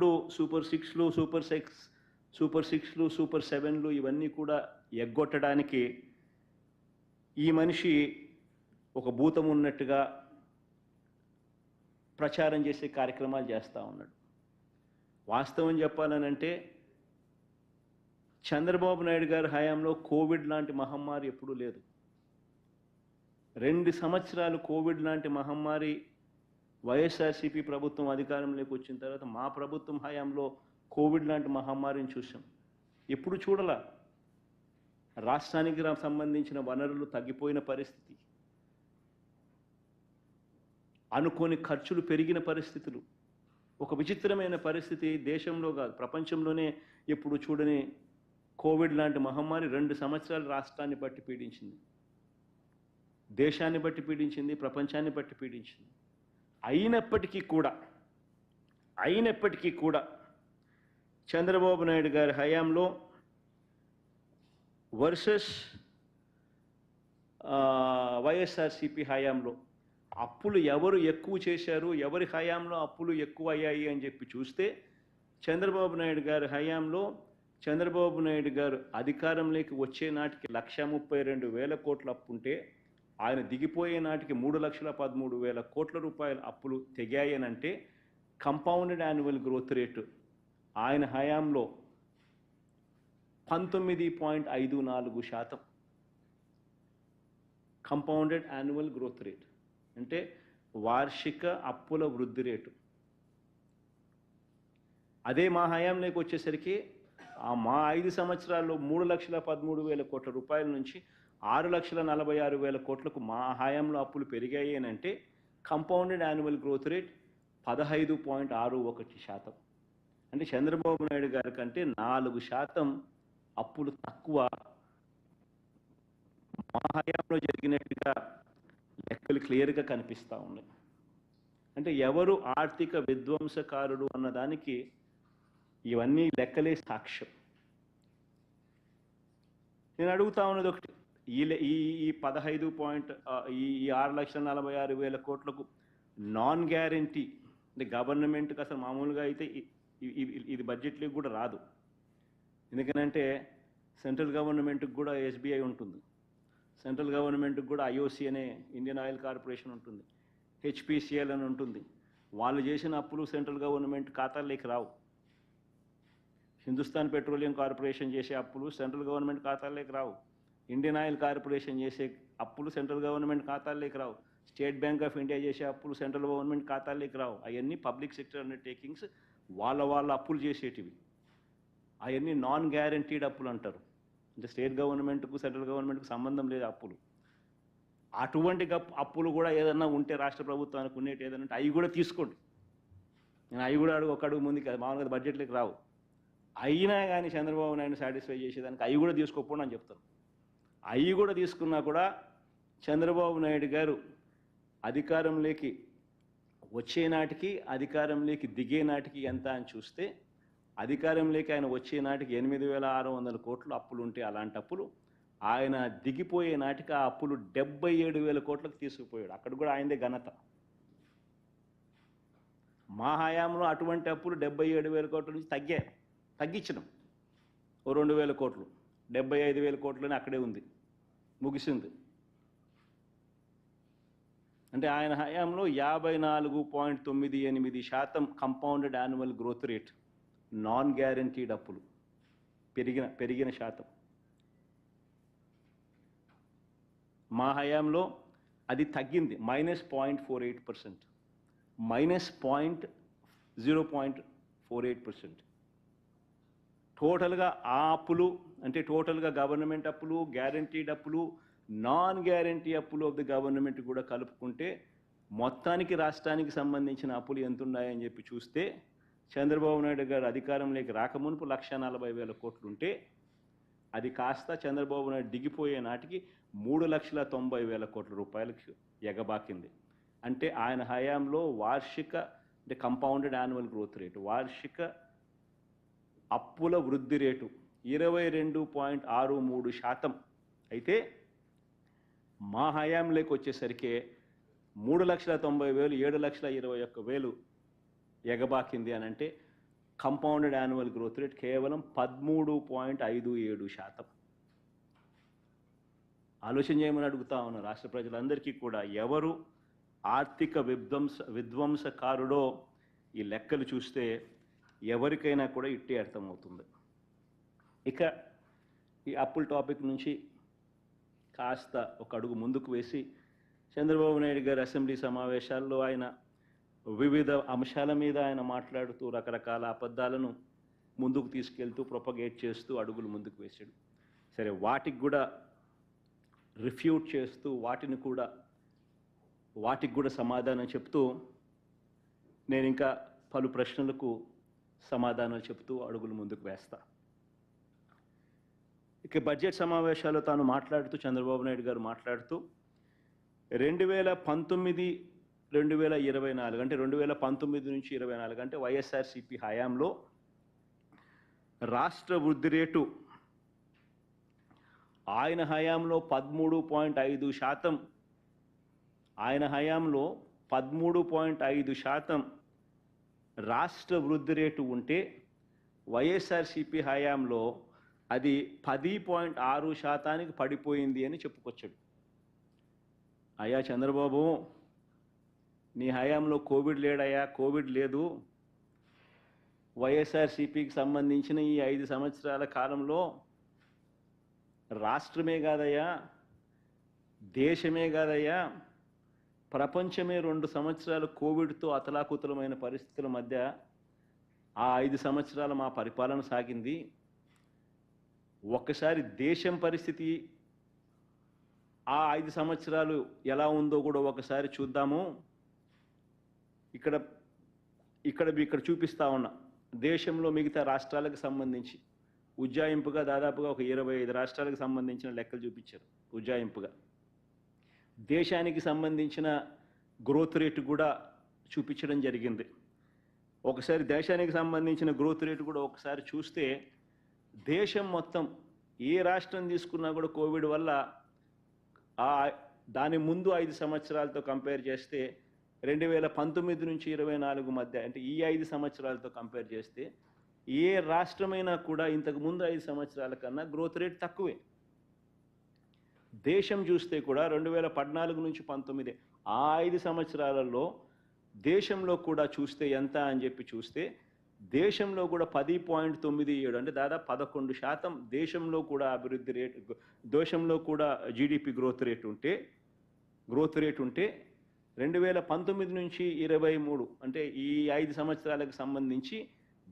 ఇప్పుడు సూపర్ సిక్స్లు super six super సిక్స్లు సూపర్ సెవెన్లు ఇవన్నీ కూడా ఎగ్గొట్టడానికి ఈ మనిషి ఒక భూతం ఉన్నట్టుగా ప్రచారం చేసే కార్యక్రమాలు చేస్తూ ఉన్నాడు. వాస్తవం చెప్పాలనంటే చంద్రబాబు నాయుడు గారి హయాంలో కోవిడ్ లాంటి మహమ్మారి ఎప్పుడూ లేదు. రెండు సంవత్సరాలు కోవిడ్ లాంటి మహమ్మారి వైఎస్ఆర్సీపీ ప్రభుత్వం అధికారంలోకి వచ్చిన తర్వాత మా ప్రభుత్వం హయాంలో కోవిడ్ లాంటి మహమ్మారిని చూసాం ఎప్పుడు చూడలా? రాష్ట్రానికి సంబంధించిన వనరులు తగ్గిపోయిన పరిస్థితి. అనుకోని ఖర్చులు పెరిగిన పరిస్థితులు. ఒక విచిత్రమైన పరిస్థితి దేశంలో కాదు ప్రపంచంలోనే ఎప్పుడు చూడని కోవిడ్ లాంటి మహమ్మారి రెండు సంవత్సరాలు రాష్ట్రాన్ని బట్టి పీడించింది. దేశాన్ని బట్టి పీడించింది ప్రపంచాన్ని బట్టి పీడించింది. అయినప్పటికీ కూడా అయినప్పటికీ కూడా చంద్రబాబు నాయుడు గారి హయాంలో వర్సెస్ వైఎస్ఆర్సిపి హయాంలో అప్పులు ఎవరు ఎక్కువ చేశారు ఎవరి హయాంలో అప్పులు ఎక్కువ అయ్యాయి అని చెప్పి చూస్తే చంద్రబాబు నాయుడు గారి హయాంలో చంద్రబాబు నాయుడు గారు అధికారంలోకి వచ్చే నాటికి లక్ష ముప్పై రెండు వేల కోట్ల అప్పు ఉంటే ఆయన దిగిపోయే నాటికి మూడు లక్షల పదమూడు వేల కోట్ల రూపాయల అప్పులు తెగాయనంటే కంపౌండెడ్ యాన్యువల్ గ్రోత్ రేటు. ఆయన హయాంలో పంతొమ్మిది పాయింట్ ఐదు నాలుగు శాతం కంపౌండెడ్ యాన్యువల్ గ్రోత్ రేట్. అంటే వార్షిక అప్పుల వృద్ధి రేటు. అదే మా హయాంలోకి వచ్చేసరికి మా ఐదు సంవత్సరాల్లో మూడు లక్షల పదమూడు వేల కోట్ల రూపాయల నుంచి ఆరు లక్షల నలభై ఆరు వేల కోట్లకు మా హయాంలో అప్పులు పెరిగాయి అని అంటే కంపౌండెడ్ యాన్యువల్ గ్రోత్ రేట్ పదహైదు పాయింట్ ఆరు ఒకటి శాతం. అంటే చంద్రబాబు నాయుడు గారి కంటే నాలుగు శాతం అప్పులు తక్కువ మా హయాంలో జరిగినట్టుగా లెక్కలు క్లియర్గా కనిపిస్తూ ఉన్నాయి. అంటే ఎవరు ఆర్థిక విధ్వంసకారుడు అన్నదానికి ఇవన్నీ లెక్కలే సాక్ష్యం. నేను అడుగుతా ఉన్నది ఒకటి ఈ ఈ ఈ పదహైదు పాయింట్ ఈ ఈ ఆరు లక్షల నలభై ఆరు వేల కోట్లకు నాన్ గ్యారంటీ. అంటే గవర్నమెంట్కి అసలు మామూలుగా అయితే ఇది బడ్జెట్లోకి కూడా రాదు. ఎందుకనంటే సెంట్రల్ గవర్నమెంట్కి కూడా ఎస్బీఐ ఉంటుంది. సెంట్రల్ గవర్నమెంట్కి కూడా ఐఓసి అనే ఇండియన్ ఆయిల్ కార్పొరేషన్ ఉంటుంది. హెచ్పిసిఎల్ అని ఉంటుంది. వాళ్ళు చేసిన అప్పులు సెంట్రల్ గవర్నమెంట్ ఖాతాల్లోకి రావు. హిందుస్థాన్ పెట్రోలియం కార్పొరేషన్ చేసే అప్పులు సెంట్రల్ గవర్నమెంట్ ఖాతాల్లోకి రావు. ఇండియన్ ఆయిల్ కార్పొరేషన్ చేసే అప్పులు సెంట్రల్ గవర్నమెంట్ ఖాతాల్లోకి రావు. స్టేట్ బ్యాంక్ ఆఫ్ ఇండియా చేసే అప్పులు సెంట్రల్ గవర్నమెంట్ ఖాతాల్లోకి రావు. అవన్నీ పబ్లిక్ సెక్టర్ అండర్టేకింగ్స్ వాళ్ళ వాళ్ళ అప్పులు చేసేటివి. అవన్నీ నాన్ గ్యారంటీడ్ అప్పులు అంటారు. అంటే స్టేట్ గవర్నమెంట్కు సెంట్రల్ గవర్నమెంట్కు సంబంధం లేదు అప్పులు. అటువంటి అప్పులు కూడా ఏదన్నా ఉంటే రాష్ట్ర ప్రభుత్వానికి ఉండేటి ఏదైనా ఉంటే అవి కూడా తీసుకోండి. నేను అవి కూడా అడుగు ఒక అడుగు ముందుకు అది మామూలుగా బడ్జెట్లోకి రావు. అయినా కానీ చంద్రబాబు నాయుడు సాటిస్ఫై చేసేదానికి అవి కూడా తీసుకోకపోండి అని చెప్తాను. అవి కూడా తీసుకున్నా కూడా చంద్రబాబు నాయుడు గారు అధికారంలోకి వచ్చే నాటికి అధికారంలోకి దిగే నాటికి ఎంత అని చూస్తే అధికారంలోకి ఆయన వచ్చే నాటికి ఎనిమిది వేల ఆరు వందల కోట్లు అప్పులు ఉంటే అలాంటి అప్పులు ఆయన దిగిపోయే నాటికి ఆ అప్పులు డెబ్బై ఏడు వేల కోట్లకు తీసుకుపోయాడు. అక్కడ కూడా ఆయనదే ఘనత. మా హయాంలో అటువంటి అప్పులు డెబ్బై ఏడు వేల కోట్ల నుంచి తగ్గాయి తగ్గించడం. ఓ రెండు వేల కోట్లు. డెబ్బై ఐదు వేల కోట్లని అక్కడే ఉంది. ముగిసింది. అంటే ఆయన హయాంలో యాభై నాలుగు పాయింట్ తొమ్మిది ఎనిమిది శాతం compounded annual growth rate non guaranteed అప్పులు. పెరిగిన పెరిగిన శాతం. మా హయాంలో అది తగ్గింది minus point four eight percent minus point zero point four eight percent టోటల్గా ఆ అప్పులు అంటే టోటల్గా గవర్నమెంట్ అప్పులు గ్యారంటీడ్ అప్పులు నాన్ గ్యారంటీ అప్పులు ఆఫ్ ది గవర్నమెంట్ కూడా కలుపుకుంటే మొత్తానికి రాష్ట్రానికి సంబంధించిన అప్పులు ఎంత ఉన్నాయని చెప్పి చూస్తే చంద్రబాబు నాయుడు గారు అధికారంలోకి రాకమునుపు లక్ష నలభై వేల కోట్లు ఉంటే అది కాస్త చంద్రబాబు నాయుడు దిగిపోయే నాటికి మూడు లక్షల తొంభై వేల కోట్ల రూపాయలకు ఎగబాకింది. అంటే ఆయన హయాంలో వార్షిక అంటే కంపౌండెడ్ యాన్యువల్ గ్రోత్ రేటు వార్షిక అప్పుల వృద్ధి రేటు ఇరవై రెండు పాయింట్ ఆరు మూడు శాతం. అయితే మా హయాంలోకి వచ్చేసరికి మూడు లక్షల తొంభై వేలు ఏడు లక్షల ఇరవై ఒక్క వేలు ఎగబాకింది అని అంటే కంపౌండెడ్ యాన్యువల్ గ్రోత్ రేట్ కేవలం పదమూడు పాయింట్ ఐదు ఏడు శాతం. ఆలోచన చేయమని అడుగుతా ఉన్న రాష్ట్ర ప్రజలందరికీ కూడా ఎవరు ఆర్థిక విధ్వంస విధ్వంసకారుడో ఈ లెక్కలు చూస్తే ఎవరికైనా కూడా ఇట్టే అర్థమవుతుంది. ఇక ఈ అప్పుల టాపిక్ నుంచి కాస్త ఒక అడుగు ముందుకు వేసి చంద్రబాబు నాయుడు గారి అసెంబ్లీ సమావేశాల్లో ఆయన వివిధ అంశాల మీద ఆయన మాట్లాడుతూ రకరకాల అబద్ధాలను ముందుకు తీసుకెళ్తూ ప్రొపగేట్ చేస్తూ అడుగులు ముందుకు వేశాడు. సరే వాటికి కూడా రిఫ్యూట్ చేస్తూ వాటిని కూడా వాటికి కూడా సమాధానం చెప్తూ నేను ఇంకా పలు ప్రశ్నలకు సమాధానాలు చెబుతూ అడుగులు ముందుకు వేస్తా. ఇక బడ్జెట్ సమావేశాల్లో తాను మాట్లాడుతూ చంద్రబాబు నాయుడు గారు మాట్లాడుతూ రెండు వేల పంతొమ్మిది రెండు వేల ఇరవై నాలుగు అంటే రెండు వేల పంతొమ్మిది నుంచి ఇరవై నాలుగు అంటే వైఎస్ఆర్సిపి హయాంలో రాష్ట్ర వృద్ధి రేటు ఆయన హయాంలో పదమూడు పాయింట్ ఐదు శాతం. ఆయన హయాంలో పదమూడు పాయింట్ ఐదు శాతం. రాష్ట్ర వృద్ధి రేటు ఉంటే వైఎస్ఆర్సిపి హయాంలో అది పది పాయింట్ ఆరు శాతానికి పడిపోయింది అని చెప్పుకొచ్చాడు. అయ్యా చంద్రబాబు నీ హయాంలో కోవిడ్ లేడయ్యా కోవిడ్ లేదు. వైఎస్ఆర్సిపికి సంబంధించిన ఈ ఐదు సంవత్సరాల కాలంలో రాష్ట్రమే కాదయ్యా దేశమే కాదయ్యా ప్రపంచమే రెండు సంవత్సరాలు కోవిడ్తో అతలాకుతలమైన పరిస్థితుల మధ్య ఆ ఐదు సంవత్సరాలు మా పరిపాలన సాగింది. ఒక్కసారి దేశం పరిస్థితి ఆ ఐదు సంవత్సరాలు ఎలా ఉందో కూడా ఒకసారి చూద్దాము. ఇక్కడ ఇక్కడ ఇక్కడ చూపిస్తా ఉన్నా. దేశంలో మిగతా రాష్ట్రాలకు సంబంధించి ఉజ్జాయింపుగా దాదాపుగా ఒక ఇరవై ఐదు రాష్ట్రాలకు సంబంధించిన లెక్కలు చూపించారు ఉజ్జాయింపుగా. దేశానికి సంబంధించిన గ్రోత్ రేటు కూడా చూపించడం జరిగింది. ఒకసారి దేశానికి సంబంధించిన గ్రోత్ రేటు కూడా ఒకసారి చూస్తే దేశం మొత్తం ఏ రాష్ట్రం తీసుకున్నా కూడా కోవిడ్ వల్ల ఆ దాని ముందు ఐదు సంవత్సరాలతో కంపేర్ చేస్తే రెండు వేల పంతొమ్మిది నుంచి ఇరవై నాలుగు మధ్య అంటే ఈ ఐదు సంవత్సరాలతో కంపేర్ చేస్తే ఏ రాష్ట్రమైనా కూడా ఇంతకు ముందు ఐదు సంవత్సరాల కన్నా గ్రోత్ రేట్ తక్కువే. దేశం చూస్తే కూడా రెండు వేల పద్నాలుగు నుంచి పంతొమ్మిది ఆ ఐదు సంవత్సరాలలో దేశంలో కూడా చూస్తే ఎంత అని చెప్పి చూస్తే దేశంలో కూడా పది పాయింట్ తొమ్మిది ఏడు అంటే దాదాపు పదకొండు శాతం దేశంలో కూడా అభివృద్ధి రేటు దేశంలో కూడా జీడిపి గ్రోత్ రేట్ ఉంటే గ్రోత్ రేట్ ఉంటే రెండు వేల పంతొమ్మిది నుంచి ఇరవై మూడు అంటే ఈ ఐదు సంవత్సరాలకు సంబంధించి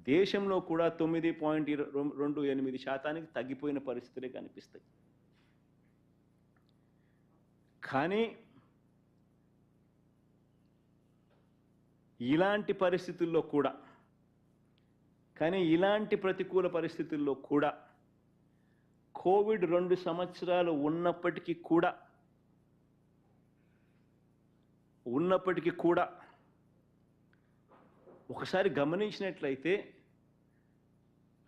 దేశంలో కూడా తొమ్మిది పాయింట్ రెండు ఎనిమిది శాతానికి తగ్గిపోయిన పరిస్థితులే కనిపిస్తాయి. కానీ ఇలాంటి పరిస్థితుల్లో కూడా కానీ ఇలాంటి ప్రతికూల పరిస్థితుల్లో కూడా కోవిడ్ రెండు సంవత్సరాలు ఉన్నప్పటికీ కూడా ఉన్నప్పటికీ కూడా ఒకసారి గమనించినట్లయితే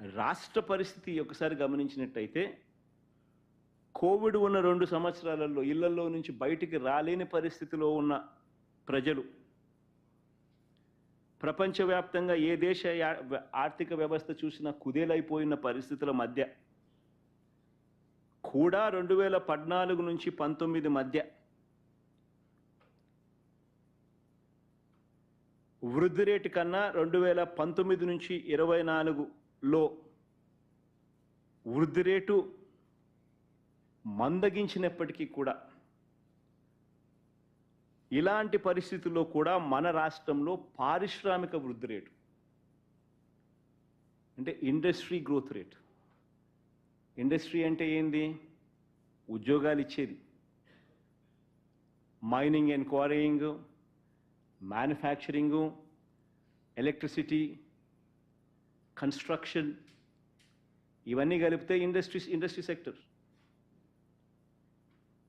రాష్ట్ర పరిస్థితి ఒకసారి గమనించినట్టయితే కోవిడ్ ఉన్న రెండు సంవత్సరాలలో ఇళ్ళలో నుంచి బయటికి రాలేని పరిస్థితిలో ఉన్న ప్రజలు ప్రపంచవ్యాప్తంగా ఏ దేశ ఆర్థిక వ్యవస్థ చూసినా కుదేలైపోయిన పరిస్థితుల మధ్య కూడా రెండు వేల పద్నాలుగు నుంచి పంతొమ్మిది మధ్య వృద్ధి రేటు కన్నా రెండు వేల పంతొమ్మిది నుంచి ఇరవై నాలుగులో వృద్ధి రేటు మందగించినప్పటికీ కూడా ఇలాంటి పరిస్థితుల్లో కూడా మన రాష్ట్రంలో పారిశ్రామిక వృద్ధి రేటు అంటే ఇండస్ట్రీ గ్రోత్ రేట్. ఇండస్ట్రీ అంటే ఏంది? ఉద్యోగాలు ఇచ్చేది. Mining and quarrying manufacturing electricity construction ఇవన్నీ కలిపితే industries industry sector.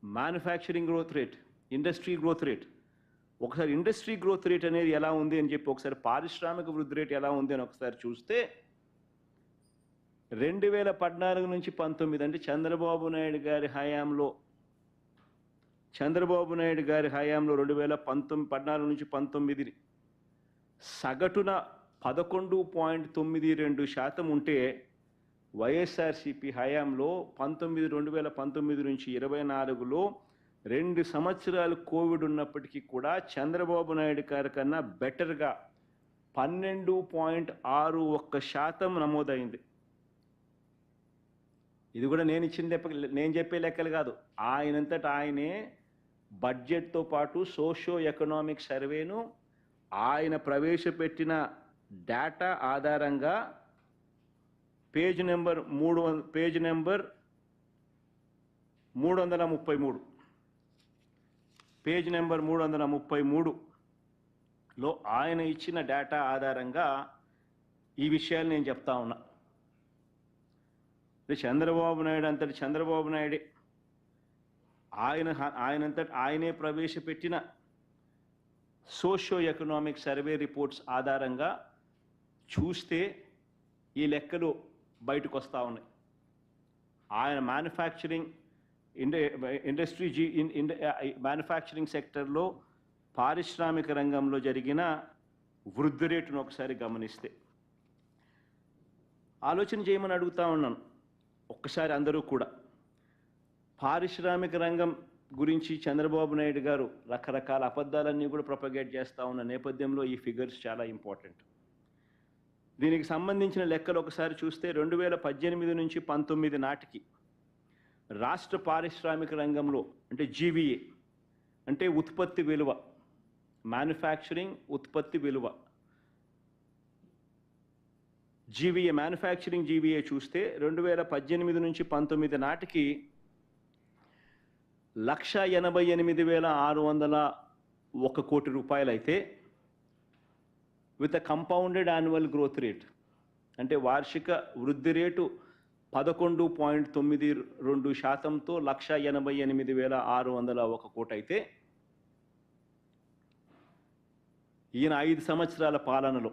Manufacturing growth rate industry growth rate ఒకసారి ఇండస్ట్రీ గ్రోత్ రేట్ అనేది ఎలా ఉంది అని చెప్పి ఒకసారి పారిశ్రామిక వృద్ధి రేట్ ఎలా ఉంది అని ఒకసారి చూస్తే రెండు వేల పద్నాలుగు నుంచి పంతొమ్మిది అంటే చంద్రబాబు నాయుడు గారి హయాంలో చంద్రబాబు నాయుడు గారి హయాంలో రెండు వేల పంతొమ్మిది పద్నాలుగు నుంచి పంతొమ్మిది సగటున పదకొండు పాయింట్ తొమ్మిది రెండు శాతం ఉంటే వైఎస్ఆర్సిపి హయాంలో పంతొమ్మిది రెండు వేల పంతొమ్మిది నుంచి ఇరవై నాలుగులో రెండు సంవత్సరాలు కోవిడ్ ఉన్నప్పటికీ కూడా చంద్రబాబు నాయుడు గారి కన్నా బెటర్గా పన్నెండు పాయింట్ ఆరు ఒక్క శాతం నమోదైంది. ఇది కూడా నేను ఇచ్చిన లెక్క నేను చెప్పే లెక్కలు కాదు. ఆయనంతట ఆయనే బడ్జెట్తో పాటు సోషో ఎకనామిక్ సర్వేను ఆయన ప్రవేశపెట్టిన డేటా ఆధారంగా పేజ్ నెంబర్ మూడు పేజ్ నెంబర్ మూడు వందల ముప్పై మూడు. పేజ్ నెంబర్ మూడు వందల ముప్పై మూడులో ఆయన ఇచ్చిన డేటా ఆధారంగా ఈ విషయాలు నేను చెప్తా ఉన్నా. చంద్రబాబు నాయుడు అంతటి చంద్రబాబు నాయుడే. ఆయన ఆయన ఆయనంతట ఆయనే ప్రవేశపెట్టిన సోషో ఎకనామిక్ సర్వే రిపోర్ట్స్ ఆధారంగా చూస్తే ఈ లెక్కలు బయటకు వస్తూ ఉన్నాయి. ఆయన మ్యానుఫ్యాక్చరింగ్ ఇండ ఇండస్ట్రీ జీ ఇన్- ఇండ మ్యానుఫ్యాక్చరింగ్ సెక్టర్లో పారిశ్రామిక రంగంలో జరిగిన వృద్ధి రేటును ఒకసారి గమనిస్తే. ఆలోచన చేయమని అడుగుతా ఉన్నాను ఒక్కసారి అందరూ కూడా. పారిశ్రామిక రంగం గురించి చంద్రబాబు నాయుడు గారు రకరకాల అబద్ధాలన్నీ కూడా ప్రొపగేట్ చేస్తూ ఉన్న నేపథ్యంలో ఈ ఫిగర్స్ చాలా ఇంపార్టెంట్ దీనికి సంబంధించిన లెక్కలు ఒకసారి చూస్తే రెండు వేల పద్దెనిమిది నుంచి పంతొమ్మిది నాటికి రాష్ట్ర పారిశ్రామిక రంగంలో అంటే జీవీఏ అంటే ఉత్పత్తి విలువ మ్యానుఫ్యాక్చరింగ్ ఉత్పత్తి విలువ. జీవీఏ మ్యానుఫ్యాక్చరింగ్ జీవీఏ చూస్తే రెండు వేల పద్దెనిమిది నుంచి పంతొమ్మిది నాటికి లక్ష ఎనభై ఎనిమిది వేల ఆరు వందల ఒక కోటి రూపాయలైతే with a compounded annual growth rate. అంటే వార్షిక వృద్ధి రేటు పదకొండు పాయింట్ తొమ్మిది రెండు శాతంతో లక్ష ఎనభై ఎనిమిది వేల ఆరు వందల ఒక కోటి అయితే ఈయన ఐదు సంవత్సరాల పాలనలో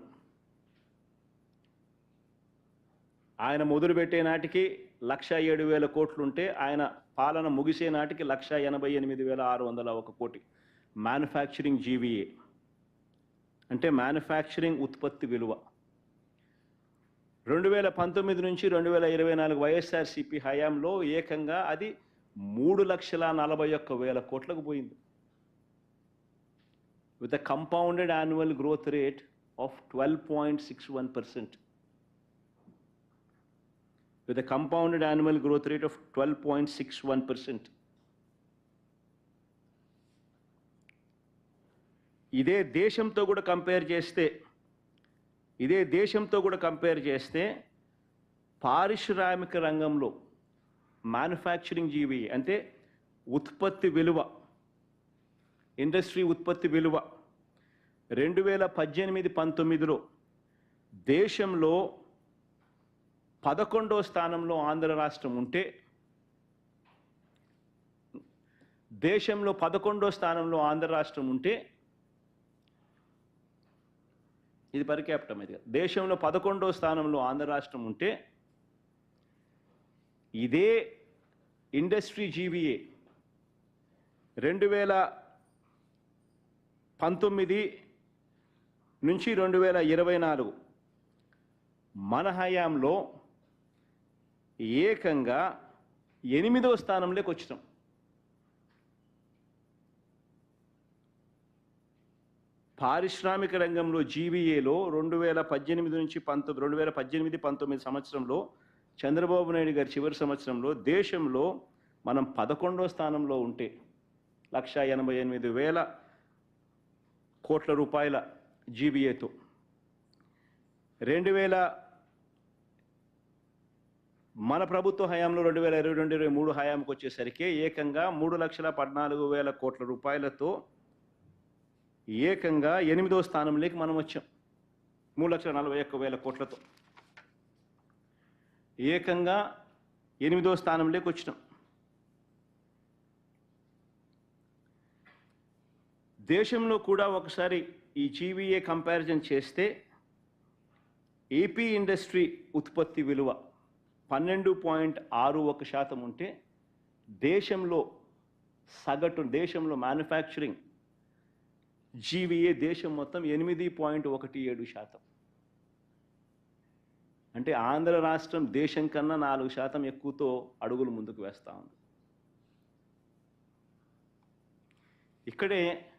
ఆయన మొదలుపెట్టే నాటికి లక్ష ఏడు వేల కోట్లుంటే ఆయన పాలన ముగిసే నాటికి లక్ష ఎనభై ఎనిమిది వేల ఆరు వందల ఒక కోటి. Manufacturing GVA. అంటే మ్యానుఫ్యాక్చరింగ్ ఉత్పత్తి విలువ. రెండు వేల పంతొమ్మిది నుంచి రెండు వేల ఇరవై నాలుగు వైఎస్ఆర్సిపి హయాంలో ఏకంగా అది మూడు లక్షల నలభై ఒక్క వేల కోట్లకు పోయింది. With a compounded annual growth rate of twelve point six one percent with a compounded annual growth rate of 12.61%. ఇదే దేశంతో కూడా కంపేర్ చేస్తే ఇదే దేశంతో కూడా కంపేర్ చేస్తే పారిశ్రామిక రంగంలో మ్యానుఫ్యాక్చరింగ్ జీవి అంటే ఉత్పత్తి విలువ ఇండస్ట్రీ ఉత్పత్తి విలువ రెండు వేల పద్దెనిమిది పంతొమ్మిదిలో దేశంలో పదకొండో స్థానంలో ఆంధ్ర రాష్ట్రం ఉంటే దేశంలో పదకొండో స్థానంలో ఆంధ్ర రాష్ట్రం ఉంటే ఇది పర్ ఇది. దేశంలో పదకొండో స్థానంలో ఆంధ్ర రాష్ట్రం ఉంటే ఇదే ఇండస్ట్రీ జీవీఏ రెండు వేల పంతొమ్మిది నుంచి రెండు వేల ఇరవై నాలుగు మన హయాంలో ఏకంగా ఎనిమిదో స్థానంలోకి వచ్చినాం. పారిశ్రామిక రంగంలో జీవీఏలో రెండు వేల పద్దెనిమిది నుంచి పంతొమ్మిది రెండు వేల పద్దెనిమిది పంతొమ్మిది సంవత్సరంలో చంద్రబాబు నాయుడు గారి చివరి సంవత్సరంలో దేశంలో మనం పదకొండో స్థానంలో ఉంటే లక్ష ఎనభై ఎనిమిది వేల కోట్ల రూపాయల జీబీఏతో రెండు వేల మన ప్రభుత్వ హయాంలో రెండు వేల ఇరవై రెండు ఇరవై మూడు హయాంకి వచ్చేసరికి ఏకంగా మూడు లక్షల పద్నాలుగు వేల కోట్ల రూపాయలతో ఏకంగా ఎనిమిదో స్థానంలోకి మనం వచ్చాం. మూడు లక్షల నలభై ఒక్క వేల కోట్లతో. ఏకంగా ఎనిమిదో స్థానంలోకి వచ్చినాం. దేశంలో కూడా ఒకసారి ఈ జీవీఏ కంపారిజన్ చేస్తే ఏపీ ఇండస్ట్రీ ఉత్పత్తి విలువ పన్నెండు పాయింట్ ఆరు ఒక శాతం ఉంటే దేశంలో సగటు దేశంలో మ్యానుఫ్యాక్చరింగ్ జీవీఏ దేశం మొత్తం ఎనిమిది పాయింట్ ఒకటి ఏడు శాతం. అంటే ఆంధ్ర రాష్ట్రం దేశం కన్నా నాలుగు శాతం ఎక్కువతో అడుగులు ముందుకు వేస్తూ ఉంది. ఇక్కడే